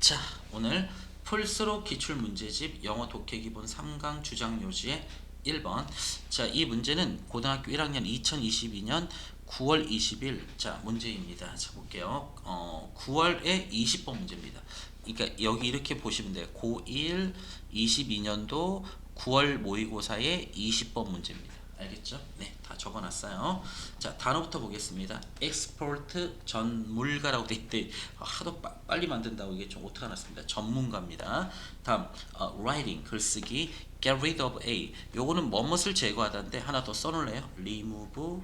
자, 오늘 풀스로 기출 문제집 영어 독해 기본 3강 주장 요지의 1번. 자, 이 문제는 고등학교 1학년 2022년 9월 20일 자, 문제입니다. 자, 볼게요. 어, 9월에 20번 문제입니다. 그러니까 여기 이렇게 보시면 돼요. 고1 22년도 9월 모의고사의 20번 문제입니다. 알겠죠? 네, 다 적어놨어요. 자, 단어부터 보겠습니다. export 전물가라고 돼 있대. 아, 하도 빠, 빨리 만든다고 이게 좀 오타가 났습니다. 전문가입니다. 다음, 어, writing 글쓰기, get rid of A. 요거는 뭐뭇을 제거하다인데 하나 더 써놓을래요? remove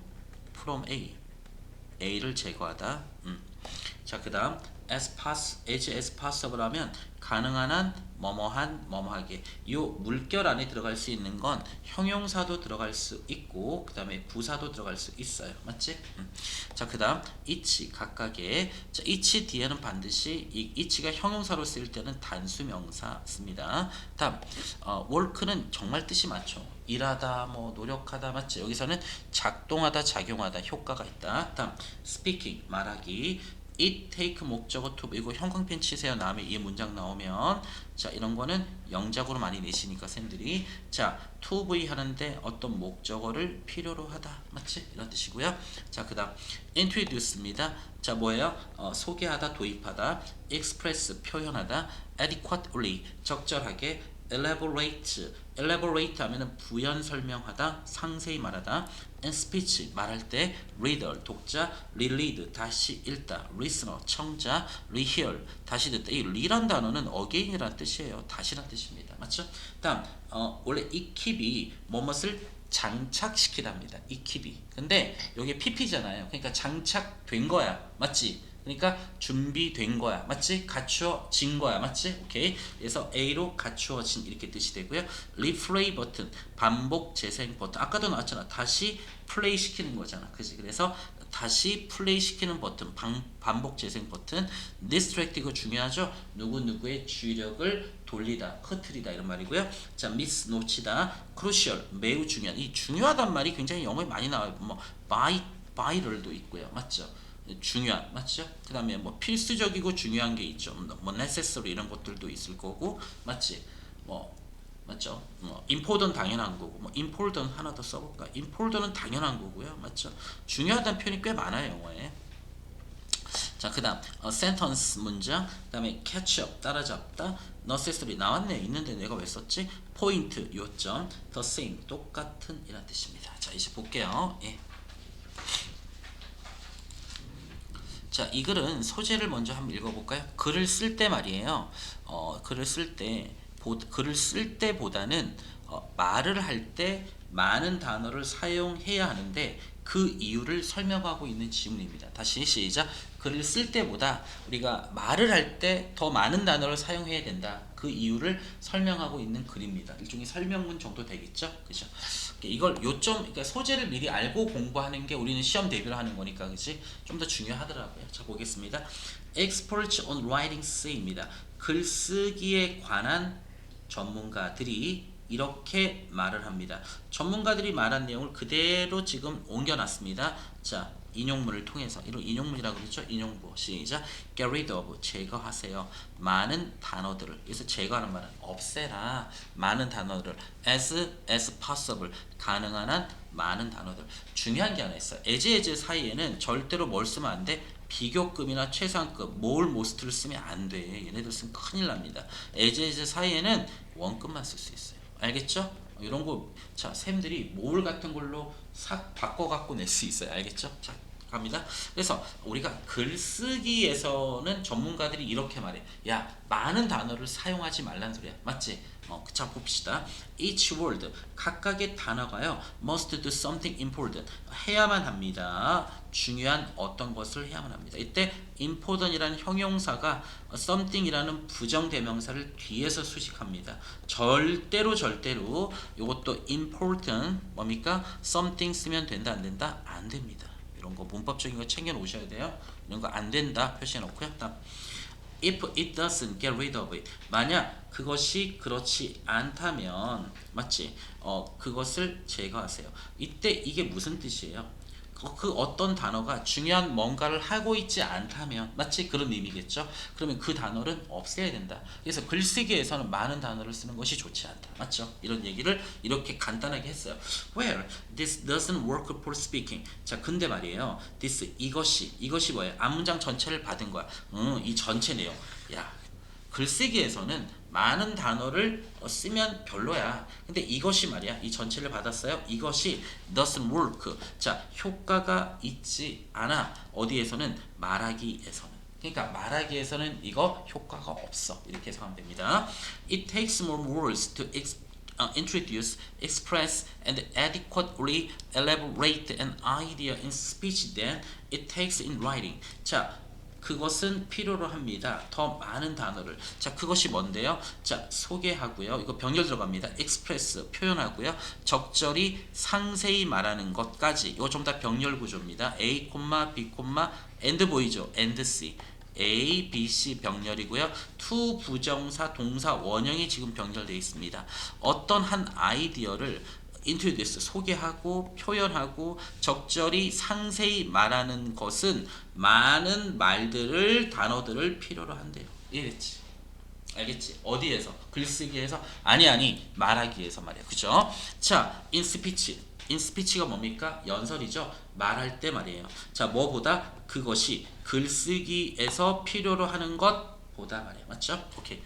from A. A를 제거하다. 음. 자, 그다음 as pass as as possible 하면 가능한 한 뭐뭐한 뭐뭐하게 요 물결 안에 들어갈 수 있는 건 형용사도 들어갈 수 있고 그 다음에 부사도 들어갈 수 있어요. 맞지? 음. 자, 그 다음 each 각각의 자, each 뒤에는 반드시 이 each가 형용사로 쓰일 때는 단수 명사 씁니다. 다음 어, work는 정말 뜻이 맞죠. 일하다 뭐 노력하다 맞지? 여기서는 작동하다 작용하다 효과가 있다. 다음 speaking 말하기 it take 목적어 to 이거 형광펜 치세요. 다음에 이 문장 나오면. 자 이런 거는 영작으로 많이 내시니까 쌤들이. 자 to be 하는데 어떤 목적어를 필요로 하다. 맞지? 이런 뜻이고요. 자 그다음 introduce입니다. 자 뭐예요? 어, 소개하다 도입하다 express 표현하다 adequately 적절하게 elaborate. elaborate 하면은 부연 설명하다 상세히 말하다 speech 말할 때 reader 독자 reread 다시 읽다 listener 청자 rehear 다시 듣다. 이 re란 단어는 again이라는 뜻이에요. 다시란 뜻입니다. 맞죠? 다음 어, 원래 익힙이 뭐뭇을 장착시키답니다. 익힙이. 근데 여기 pp잖아요. 그러니까 장착된 거야. 맞지 그러니까 준비된 거야. 맞지? 갖추어진 거야. 맞지? 오케이. 그래서 A로 갖추어진 이렇게 뜻이 되고요. 리플레이 버튼, 반복 재생 버튼. 아까도 나왔잖아. 다시 플레이 시키는 거잖아. 그지? 그래서 다시 플레이 시키는 버튼, 반, 반복 재생 버튼. distract 이거 중요하죠? 누구누구의 주력을 돌리다, 흐트리다 이런 말이고요. 자, miss 놓치다, crucial 매우 중요한. 이 중요하단 말이 굉장히 영어에 많이 나와요. 뭐 by, by를도 있고요. 맞죠? 중요한 맞죠? 그 다음에 뭐 필수적이고 중요한 게 있죠. 뭐 necessary 이런 것들도 있을 거고 맞지? 뭐 맞죠? 뭐 important 당연한 거고 뭐 important 하나 더 써볼까? important은 당연한 거고요. 맞죠? 중요하다는 표현이 꽤 많아요 영어에. 자, 그 다음 어, sentence 문장, 그 다음에 catch up 따라잡다, necessary 나왔네 있는데 내가 왜 썼지? 포인트 요점, the same 똑같은 이란 뜻입니다. 자, 이제 볼게요. 예. 자, 이 글은 소재를 먼저 한번 읽어볼까요? 글을 쓸 때 말이에요. 어, 글을 쓸 때, 보, 글을 쓸 때보다는 어, 말을 할 때 많은 단어를 사용해야 하는데 그 이유를 설명하고 있는 지문입니다. 다시 시작. 글을 쓸 때보다 우리가 말을 할 때 더 많은 단어를 사용해야 된다. 그 이유를 설명하고 있는 글입니다. 일종의 설명문 정도 되겠죠? 그죠? 이걸 요점, 그러니까 소재를 미리 알고 공부하는 게 우리는 시험 대비를 하는 거니까, 그지? 좀더 중요하더라고요. 자, 보겠습니다. Experts on Writing Say입니다. 글쓰기에 관한 전문가들이 이렇게 말을 합니다. 전문가들이 말한 내용을 그대로 지금 옮겨놨습니다. 자, 인용문을 통해서 이런 인용문이라고 그러죠. 인용부 시작. Get rid of 제거하세요. 많은 단어들을 그래서 제거하는 말은 없애라. 많은 단어들을 as as possible 가능한 한 많은 단어들. 중요한 게 하나 있어요. as as 사이에는 절대로 뭘 쓰면 안 돼. 비교급이나 최상급 뭘 모스트를 쓰면 안 돼. 얘네들 쓰면 큰일 납니다. as 사이에는 원급만 쓸 수 있어요. 알겠죠? 이런 거, 자, 쌤들이 뭘 같은 걸로 싹 바꿔 갖고 낼 수 있어요. 알겠죠? 자, 갑니다. 그래서 우리가 글쓰기에서는 전문가들이 이렇게 말해. 야, 많은 단어를 사용하지 말란 소리야. 맞지? 어, 자 봅시다. Each word 각각의 단어가요. Must do something important 해야만 합니다. 중요한 어떤 것을 해야만 합니다. 이때 important이라는 형용사가 something이라는 부정 대명사를 뒤에서 수식합니다. 절대로 절대로 이것도 important 뭡니까? something 쓰면 된다 안 된다? 안 됩니다. 이런 거 문법적인 거 챙겨 놓으셔야 돼요. 이런 거 안 된다 표시해 놓고요. 다음 if it doesn't get rid of it 만약 그것이 그렇지 않다면 맞지 어 그것을 제거하세요 이때 이게 무슨 뜻이에요 그- 그 어떤 단어가 중요한 뭔가를 하고 있지 않다면 마치 그런 의미겠죠. 그러면 그 단어를 없애야 된다. 그래서 글쓰기에서는 많은 단어를 쓰는 것이 좋지 않다. 맞죠? 이런 얘기를 이렇게 간단하게 했어요. Well, this doesn't work for speaking. 자, 근데 말이에요. This 이것이 이것이 뭐예요? 앞문장 전체를 받은 거야. 응, 이 전체 내용. 야, 글쓰기에서는 많은 단어를 어, 쓰면 별로야. 근데 이것이 말이야. 이 전체를 받았어요. 이것이 doesn't work. 자, 효과가 있지 않아. 어디에서는 말하기에서는. 그러니까 말하기에서는 이거 효과가 없어. 이렇게 해석하면 됩니다. It takes more words to ex- uh, introduce, express, and adequately elaborate an idea in speech than it takes in writing. 자, 그것은 필요로 합니다. 더 많은 단어를. 자, 그것이 뭔데요? 자, 소개하고요. 이거 병렬 들어갑니다. express 표현하고요. 적절히 상세히 말하는 것까지. 이거 좀 다 병렬 구조입니다. A, B, and 보이죠? and C. A, B, C 병렬이고요. to 부정사, 동사, 원형이 지금 병렬되어 있습니다. 어떤 한 아이디어를 introduce 소개하고 표현하고 적절히 상세히 말하는 것은 많은 말들을 단어들을 필요로 한대요. 이해됐지? 알겠지? 어디에서? 글쓰기에서? 아니 아니 말하기에서 말이야. 그죠? 자, in speech가 뭡니까? 연설이죠. 말할 때 말이에요. 자, 뭐보다 그것이 글쓰기에서 필요로 하는 것보다 말이야. 맞죠? 오케이.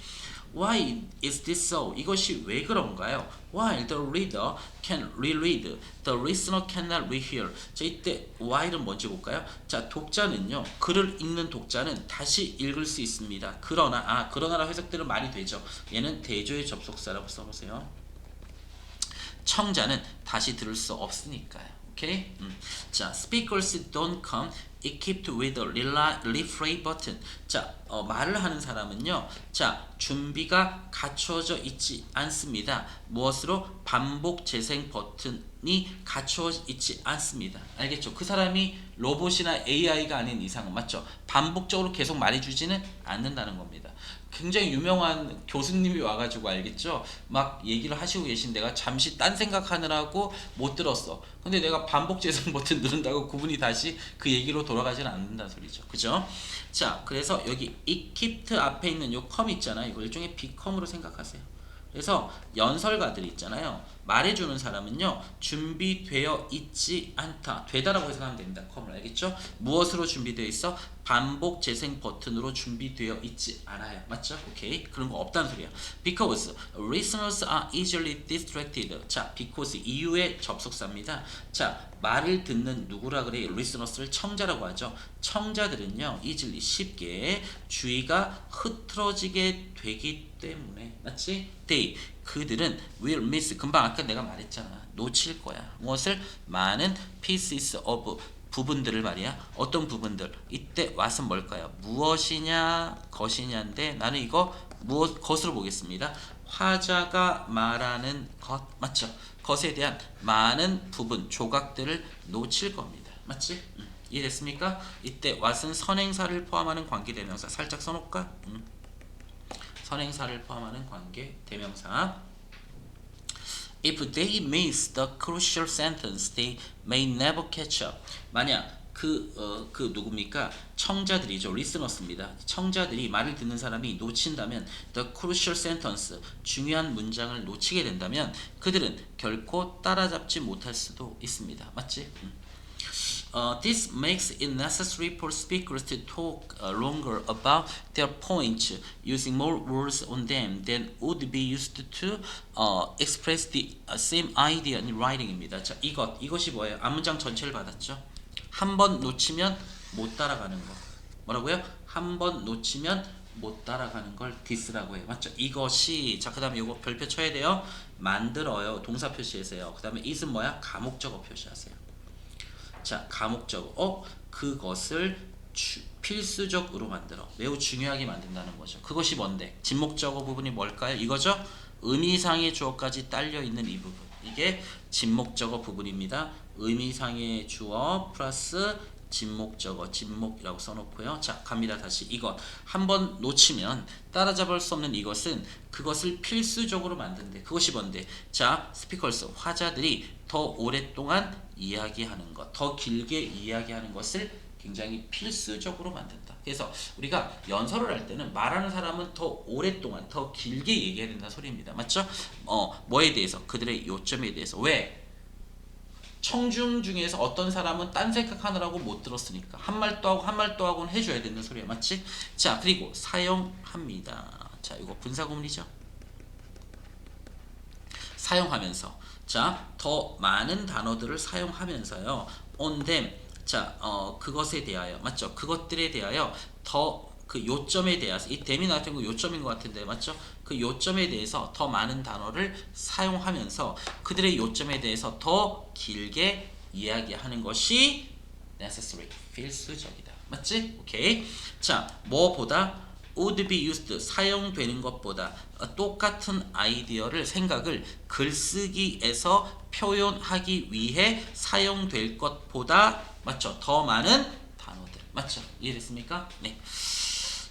Why is this so? 이것이 왜 그런가요? While the reader can reread, the listener cannot rehear. 자, 이때 why는 뭔지 볼까요? 자, 독자는요, 글을 읽는 독자는 다시 읽을 수 있습니다. 그러나, 아, 그러나라 해석들은 많이 되죠. 얘는 대조의 접속사라고 써보세요. 청자는 다시 들을 수 없으니까요. 오케이? 음. 자, speakers don't come equipped with a replay button. 자, 어, 말을 하는 사람은요. 자, 준비가 갖춰져 있지 않습니다. 무엇으로 반복 재생 버튼이 갖춰져 있지 않습니다. 알겠죠? 그 사람이 로봇이나 AI가 아닌 이상은 맞죠? 반복적으로 계속 말해주지는 않는다는 겁니다. 굉장히 유명한 교수님이 와가지고 알겠죠? 막 얘기를 하시고 계신 데가 잠시 딴 생각하느라고 못 들었어. 근데 내가 반복 재생 버튼 누른다고 그분이 다시 그 얘기로 돌아가지는 않는다는 소리죠. 그죠? 자, 그래서 여기 equipped 앞에 있는 요 컴 있잖아요. 이거 일종의 비컴으로 생각하세요. 그래서 연설가들 있잖아요. 말해주는 사람은요 준비되어 있지 않다. 되다라고 해석하면 됩니다. 컴을 알겠죠? 무엇으로 준비되어 있어? 반복 재생 버튼으로 준비되어 있지 않아요. 맞죠? 오케이. 그런 거 없다는 소리야. Because listeners are easily distracted. 자, because 이유의 접속사입니다. 자, 말을 듣는 누구라 그래? listeners를 청자라고 하죠. 청자들은요 easily 쉽게 주의가 흐트러지게 되기 때문에 맞지? They 그들은 will miss. 금방 아까 내가 말했잖아. 놓칠 거야. 무엇을? 많은 pieces of 부분들을 말이야. 어떤 부분들? 이때 왓은 뭘까요 무엇이냐? 것이냐인데 나는 이거 무엇 것으로 보겠습니다. 화자가 말하는 것. 맞죠? 것에 대한 많은 부분 조각들을 놓칠 겁니다. 맞지? 음, 이해됐습니까? 이때 왓은 선행사를 포함하는 관계 대명사. 살짝 써놓을까? 음. 선행사를 포함하는 관계 대명사. If they miss the crucial sentence, they may never catch up. 만약 그, 어, 그 누굽니까? 청자들이죠. 리스너스입니다. 청자들이 말을 듣는 사람이 놓친다면 the crucial sentence, 중요한 문장을 놓치게 된다면 그들은 결코 따라잡지 못할 수도 있습니다. 맞지? 음. Uh, this makes it necessary for speakers to talk uh, longer about their points, using more words on them than would be used to uh, express the uh, same idea in writing입니다. 자, 이것 이것이 뭐예요? 앞문장 전체를 받았죠. 한 번 놓치면 못 따라가는 거. 뭐라고요? 한 번 놓치면 못 따라가는 걸 디스라고 해요. 맞죠? 이것이 자 그 다음에 이거 별표 쳐야 돼요. 만들어요. 동사 표시하세요. 그 다음에 is은 뭐야? 가목적어 표시하세요. 자, 가목적 어 그것을 주, 필수적으로 만들어 매우 중요하게 만든다는 거죠. 그것이 뭔데? 진목적어 부분이 뭘까요? 이거죠. 의미상의 주어까지 딸려 있는 이 부분. 이게 진목적어 부분입니다. 의미상의 주어 플러스 진목적어 진목이라고 써놓고요. 자 갑니다 다시 이것 한번 놓치면 따라잡을 수 없는 이것은 그것을 필수적으로 만든대. 그것이 뭔데? 자 스피커스 화자들이 더 오랫동안 이야기하는 것, 더 길게 이야기하는 것을 굉장히 필수적으로 만든다. 그래서 우리가 연설을 할 때는 말하는 사람은 더 오랫동안 더 길게 얘기해야 된다는 소리입니다. 맞죠? 어 뭐에 대해서 그들의 요점에 대해서 왜 청중 중에서 어떤 사람은 딴 생각하느라고 못 들었으니까 한말또 하고 한말또 하고는 해줘야 되는 소리야. 맞지? 자 그리고 사용합니다. 자 이거 분사구문이죠? 사용하면서. 자더 많은 단어들을 사용하면서요. on them. 자 어, 그것에 대하여 맞죠? 그것들에 대하여 더 그 요점에 대해서 이 them이 나왔던 거 요점인 것 같은데 맞죠? 그 요점에 대해서 더 많은 단어를 사용하면서 그들의 요점에 대해서 더 길게 이야기하는 것이 necessary 필수적이다 맞지? 오케이 자 뭐보다 would be used 사용되는 것보다 어, 똑같은 아이디어를 생각을 글쓰기에서 표현하기 위해 사용될 것보다 맞죠? 더 많은 단어들 맞죠? 이해됐습니까? 네.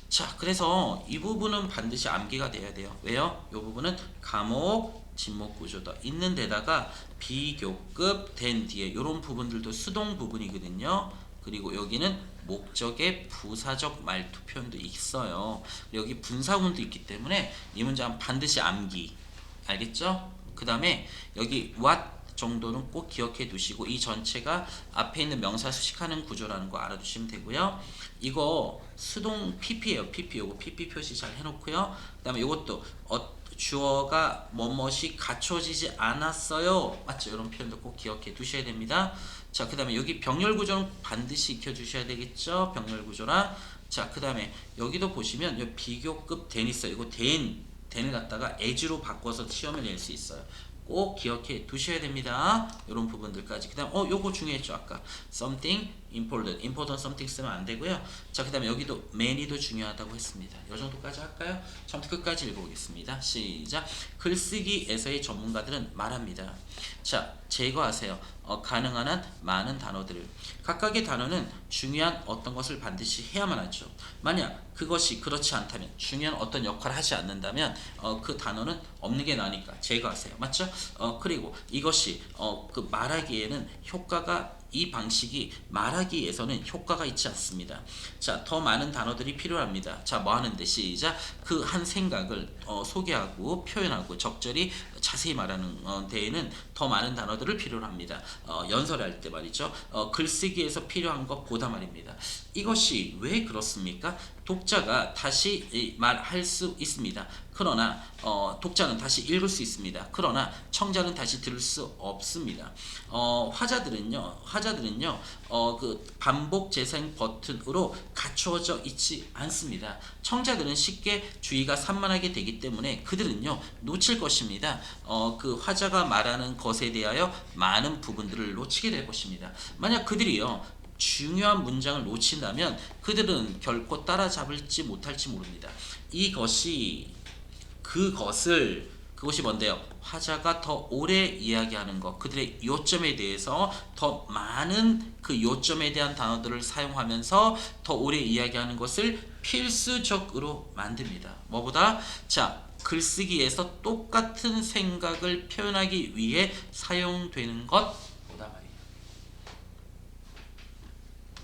자, 그래서 이 부분은 반드시 암기가 돼야 돼요. 왜요? 이 부분은 감옥, 진목 구조다. 있는 데다가 비교급 된 뒤에 이런 부분들도 수동 부분이거든요. 그리고 여기는 목적의 부사적 말투 표현도 있어요. 여기 분사구문도 있기 때문에 이 문장은 반드시 암기. 알겠죠? 그 다음에 여기 what 정도는 꼭 기억해 두시고 이 전체가 앞에 있는 명사 수식하는 구조라는 거 알아두시면 되고요. 이거 수동 PP예요. PP 요거 PP 표시 잘 해놓고요. 그 다음에 이것도 어, 주어가 뭐뭇이 갖춰지지 않았어요. 맞죠? 이런 표현도 꼭 기억해 두셔야 됩니다. 자, 그 다음에 여기 병렬 구조는 반드시 익혀 주셔야 되겠죠? 병렬 구조랑 자, 그 다음에 여기도 보시면 이 비교급 된 있어요. 이거 된 den을 갖다가 as로 바꿔서 시험을 낼 수 있어요. 꼭 기억해 두셔야 됩니다. 이런 부분들까지. 그 다음 어 요거 중요했죠 아까 something important, important something 쓰면 안 되고요. 자 그 다음에 여기도 many도 중요하다고 했습니다. 요 정도까지 할까요? 처음부터 끝까지 읽어보겠습니다. 시작. 글쓰기에서의 전문가들은 말합니다. 자 제거하세요. 어, 가능한 한 많은 단어들을 각각의 단어는 중요한 어떤 것을 반드시 해야만 하죠. 만약 그것이 그렇지 않다면 중요한 어떤 역할을 하지 않는다면 어, 그 단어는 없는 게 나으니까 제거하세요. 맞죠? 어, 그리고 이것이 어, 그 말하기에는 효과가 이 방식이 말하기에서는 효과가 있지 않습니다. 자, 더 많은 단어들이 필요합니다. 자, 뭐 하는데 시작. 그 한 생각을 어, 소개하고 표현하고 적절히 자세히 말하는 어, 데에는 더 많은 단어들을 필요로 합니다. 어, 연설할 때 말이죠. 어, 글쓰기에서 필요한 것보다 말입니다. 이것이 왜 그렇습니까? 독자가 다시 이, 말할 수 있습니다. 그러나 어, 독자는 다시 읽을 수 있습니다. 그러나 청자는 다시 들을 수 없습니다. 어, 화자들은요, 화자들은요, 어, 그 반복 재생 버튼으로 갖추어져 있지 않습니다. 청자들은 쉽게 주의가 산만하게 되기 때문에 그들은요 놓칠 것입니다. 어, 그 화자가 말하는 것에 대하여 많은 부분들을 놓치게 될 것입니다. 만약 그들이요 중요한 문장을 놓친다면 그들은 결코 따라잡을지 못할지 모릅니다. 이것이 그것을 그것이 뭔데요? 화자가 더 오래 이야기하는 것, 그들의 요점에 대해서 더 많은 그 요점에 대한 단어들을 사용하면서 더 오래 이야기하는 것을 필수적으로 만듭니다. 뭐보다 자 글쓰기에서 똑같은 생각을 표현하기 위해 사용되는 것